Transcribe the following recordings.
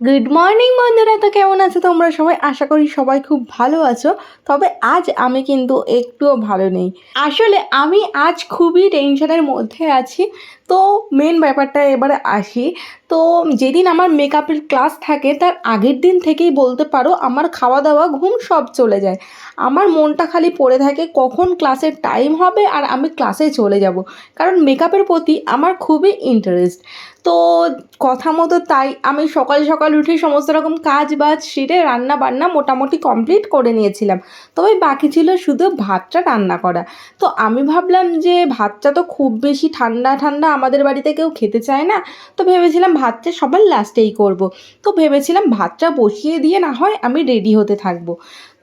Good morning বন্ধুরা। তো কেমন আছো তোমরা সবাই? আশা করি সবাই খুব ভালো আছো। তবে আজ আমি কিন্তু একটুও ভালো নেই। আসলে আমি আজ খুবই টেনশনের মধ্যে আছি। তো মেন ব্যাপারটা এবারে আসি। তো যেদিন আমার মেকআপের ক্লাস থাকে, তার আগের দিন থেকেই বলতে পারো আমার খাওয়া দাওয়া ঘুম সব চলে যায়। আমার মনটা খালি পড়ে থাকে কখন ক্লাসের টাইম হবে আর আমি ক্লাসে চলে যাব। কারণ মেকআপের প্রতি আমার খুবই ইন্টারেস্ট তো কথা মতো তাই আমি সকাল সকাল উঠে সমস্ত রকম কাজ বাজ সেরে রান্না বান্না মোটামুটি কমপ্লিট করে নিয়েছিলাম। তবে বাকি ছিল শুধু ভাতটা রান্না করা। তো আমি ভাবলাম যে ভাতটা তো খুব বেশি ঠান্ডা ঠান্ডা আমাদের বাড়িতে কেউ খেতে চায় না। তো ভেবেছিলাম ভাতটা সবার লাস্টেই করব। তো ভেবেছিলাম ভাতটা বসিয়ে দিয়ে না হয় আমি রেডি হতে থাকব।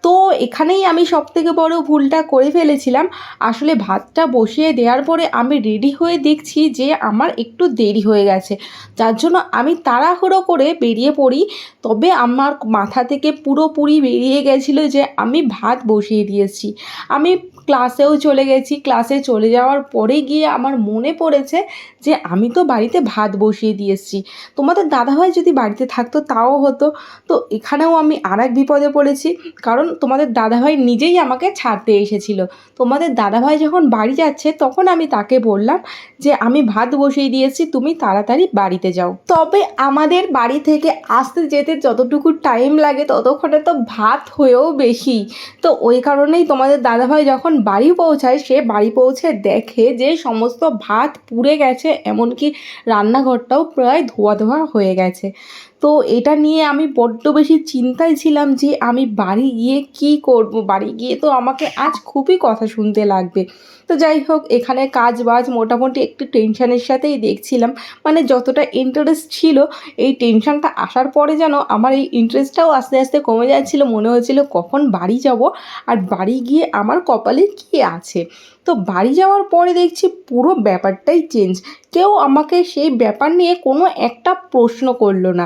তো এখানেই আমি সব থেকে বড় ভুলটা করে ফেলেছিলাম। আসলে ভাতটা বসিয়ে দেওয়ার পরে আমি রেডি হয়ে দেখছি যে আমার একটু দেরি হয়ে গেছে। যার জন্য আমি তাড়াহুড়ো করে বেরিয়ে পড়ি। তবে আমার মাথা থেকে পুরোপুরি বেরিয়ে গেছিল যে আমি ভাত বসিয়ে দিয়েছি। আমি ক্লাসেও চলে গেছি। ক্লাসে চলে যাওয়ার পরে গিয়ে আমার মনে পড়েছে যে আমি তো বাড়িতে ভাত বসিয়ে দিয়ে এসেছি তোমাদের দাদাভাই যদি বাড়িতে থাকতো তাও হতো। তো এখানেও আমি আর এক বিপদে পড়েছি। কারণ তোমাদের দাদাভাই নিজেই আমাকে ছাড়তে এসেছিল। তোমাদের দাদাভাই যখন বাড়ি যাচ্ছে, তখন আমি তাকে বললাম যে, আমি ভাত বসিয়ে দিয়েছি, তুমি তাড়াতাড়ি বাড়িতে যাও। তবে আমাদের বাড়ি থেকে আসতে যেতে যতটুকু টাইম লাগে, ততক্ষণে তো ভাত হয়েও বেশি। তো ওই কারণেই তোমাদের দাদাভাই যখন বাড়ি পৌঁছায়, সে বাড়ি পৌঁছে দেখে যে, সমস্ত ভাত পুড়ে গেছে, এমনকি রান্নাঘরটাও প্রায় ধোয়া ধোয়া হয়ে গেছে। তো এটা নিয়ে আমি বড্ড বেশি চিন্তায় ছিলাম যে আমি বাড়ি গিয়ে কি করব। বাড়ি গিয়ে তো আমাকে আজ খুবই কথা শুনতে লাগবে। তো যাই হোক, এখানে কাজ বাজ মোটামুটি একটু টেনশানের সাথেই দেখছিলাম। মানে যতটা ইন্টারেস্ট ছিল, এই টেনশনটা আসার পরে যেন আমার এই ইন্টারেস্টটাও আস্তে আস্তে কমে যাচ্ছিল। মনে হচ্ছিল কখন বাড়ি যাব আর বাড়ি গিয়ে আমার কপালে কী আছে? তো বাড়ি যাওয়ার পরে দেখছি পুরো ব্যাপারটাই চেঞ্জ কেউ আমাকে সেই ব্যাপার নিয়ে কোনো একটা প্রশ্ন করল না।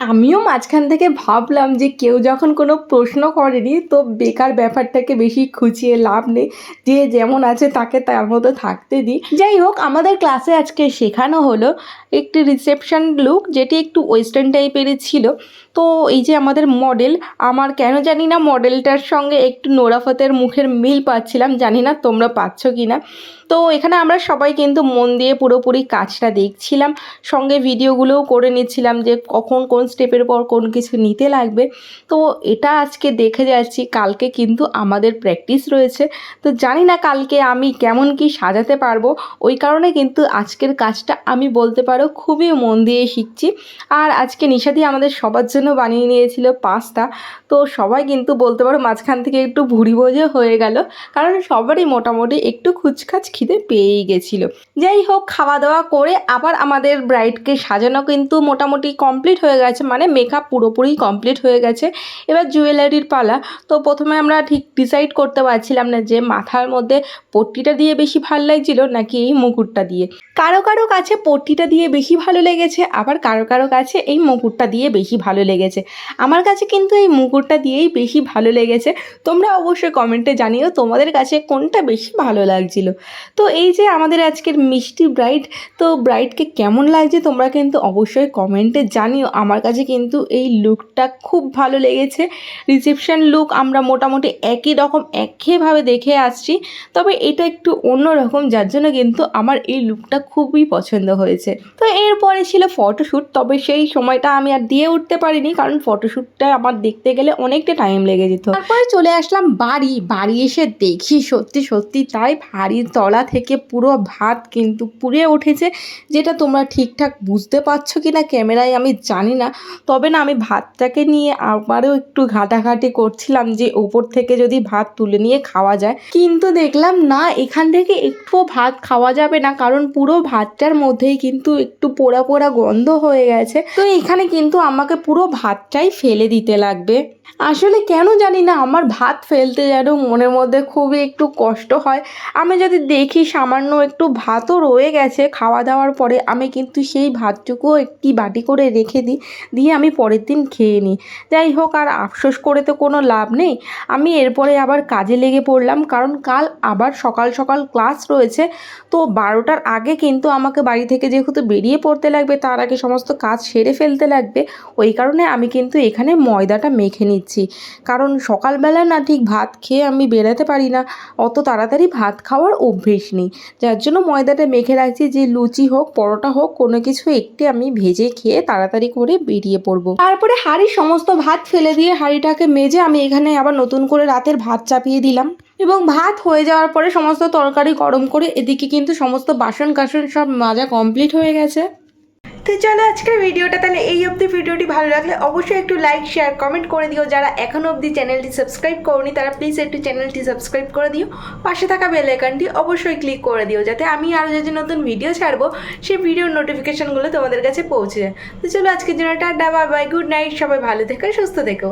আমিও মাঝখান থেকে ভাবলাম যে কেউ যখন কোনো প্রশ্ন করেনি, তো বেকার ব্যাপারটাকে বেশি খুঁচিয়ে লাভ নেই। যে যেমন আছে তাকে তার মতো থাকতে দিই। যাই হোক, আমাদের ক্লাসে আজকে শেখানো হলো একটি রিসেপশন লুক যেটি একটু ওয়েস্টার্ন টাইপেরই ছিল। তো এই যে আমাদের মডেল আমার কেন জানি না মডেলটার সঙ্গে একটু নোরাফতের মুখের মিল পাচ্ছিলাম, জানি না তোমরা পাচ্ছ কি না তো এখানে আমরা সবাই কিন্তু মন দিয়ে পুরোপুরি কাজটা দেখছিলাম। সঙ্গে ভিডিওগুলোও করে নিচ্ছিলাম যে কখন কোন স্টেপের পর কোন কিছু নিতে লাগবে। তো এটা আজকে দেখে যাচ্ছি, কালকে কিন্তু আমাদের প্র্যাকটিস রয়েছে। তো জানি না কালকে আমি কেমন কি সাজাতে পারব, ওই কারণে কিন্তু আজকের কাজটা আমি বলতে পারো খুবই মন দিয়ে শিখছি। আর আজকে নিশাদি আমাদের সবার জন্য বানিয়ে নিয়েছিল পাস্তা। তো সবাই কিন্তু বলতে পারো মাঝখান থেকে একটু ভুড়ি বোঝে হয়ে গেল, কারণ সবারই মোটামুটি একটু খুচখাচ খিদে পেয়েই গেছিল। যাই হোক, খাওয়া দাওয়া করে আবার আমাদের ব্রাইডকে সাজানো কিন্তু মোটামুটি কমপ্লিট হয়ে গেছে। মানে মেকআপ পুরোপুরি কমপ্লিট হয়ে গেছে। এবার জুয়েলারির পালা। তো প্রথমে আমরা ঠিক ডিসাইড করতে পারছিলাম না যে মাথার মধ্যে পট্টিটা দিয়ে বেশি ভালো লাগছিল নাকি এই মুকুটটা দিয়ে। কারও কারও কাছে পট্টিটা দিয়ে বেশি ভালো লেগেছে, আবার কারও কারও কাছে এই মুকুটটা দিয়ে বেশি ভালো লেগেছে। আমার কাছে কিন্তু এই মুকুটটা দিয়েই বেশি ভালো লেগেছে। তোমরা অবশ্যই কমেন্টে জানিও তোমাদের কাছে কোনটা বেশি ভালো লাগছিল। তো এই যে আমাদের আজকের মিষ্টি ব্রাইড তো ব্রাইডকে কেমন লাগছে তোমরা কিন্তু অবশ্যই কমেন্টে জানিও। আমার কাছে কিন্তু এই লুকটা খুব ভালো লেগেছে। রিসেপশন লুক আমরা মোটামুটি একই রকম একঘেয়েভাবে দেখে আসছি, তবে এটা একটু অন্যরকম, যার জন্য কিন্তু আমার এই লুকটা খুবই পছন্দ হয়েছে। তো এরপরে ছিল ফটোশ্যুট তবে সেই সময়টা আমি আর দিয়ে উঠতে পারিনি, কারণ ফটোশ্যুটটা আমার দেখতে গেলে অনেকটা টাইম লেগে যেত। তারপরে চলে আসলাম বাড়ি বাড়ি এসে দেখি সত্যি সত্যি তাই ভারী তলা থেকে পুরো ভাত কিন্তু পুড়ে উঠেছে, যেটা তোমরা ঠিকঠাক বুঝতে পারছ কি না ক্যামেরায় আমি জানি না তবে না, আমি ভাতটাকে নিয়ে আবারও একটু ঘাটাঘাটি করছিলাম যে ওপর থেকে যদি ভাত তুলে নিয়ে খাওয়া যায়। কিন্তু দেখলাম না, এখান থেকে একটুও ভাত খাওয়া যাবে না, কারণ পুরো ভাতটার মধ্যেই কিন্তু একটু পোড়া পোড়া গন্ধ হয়ে গেছে। তো এখানে কিন্তু আমাকে পুরো ভাতটাই ফেলে দিতে লাগবে। আসলে কেন জানি না, আমার ভাত ফেলতে যেন মনের মধ্যে খুবই একটু কষ্ট হয়। আমি যদি দেখি সামান্য একটু ভাতও রয়ে গেছে, খাওয়া দাওয়ার পরে আমি কিন্তু সেই ভাতটুকুও একটি বাটি করে রেখে দিই। দিয়ে আমি পরের দিন খেয়ে নিই। যাই হোক, আর আফসোস করে তো কোনো লাভ নেই। আমি এরপরে আবার কাজে লেগে পড়লাম, কারণ কাল আবার সকাল সকাল ক্লাস রয়েছে। তো বারোটার আগে কিন্তু আমাকে বাড়ি থেকে যেহেতু বেরিয়ে পড়তে লাগবে, তার আগে সমস্ত কাজ সেরে ফেলতে লাগবে। ওই কারণে আমি কিন্তু এখানে ময়দাটা মেখে নিচ্ছি। কারণ সকালবেলা না ঠিক ভাত খেয়ে আমি বেরোতে পারি না। অত তাড়াতাড়ি ভাত খাওয়ার অভ্যেস নেই। যার জন্য ময়দাটা মেখে রাখছি যে লুচি হোক, পরোটা হোক, কোনো কিছু একটি আমি ভেজে খেয়ে তাড়াতাড়ি করে বেরিয়ে পড়ব। তারপরে হাড়ি সমস্ত ভাত ফেলে দিয়ে হাঁড়িটাকে মেজে আমি এখানে আবার নতুন করে রাতের ভাত চাপিয়ে দিলাম। এবং ভাত হয়ে যাওয়ার পরে সমস্ত তরকারি গরম করে এদিকে কিন্তু সমস্ত বাসন কাসন সব মাজা কমপ্লিট হয়ে গেছে। তো চলো আজকের ভিডিওটা, তাহলে এই অবধি ভিডিওটি ভালো লাগলে অবশ্যই একটু লাইক শেয়ার কমেন্ট করে দিও। যারা এখনও অবধি চ্যানেলটি সাবস্ক্রাইব করনি, তারা প্লিজ একটু চ্যানেলটি সাবস্ক্রাইব করে দিও। পাশে থাকা বেল আইকনটি অবশ্যই ক্লিক করে দিও, যাতে আমি আরও যে নতুন ভিডিও ছাড়বো সেই ভিডিওর নোটিফিকেশানগুলো তোমাদের কাছে পৌঁছে যায়। তো চলো আজকের জন্য tata bye bye good night সবাই ভালো থেকো, সুস্থ থেকো।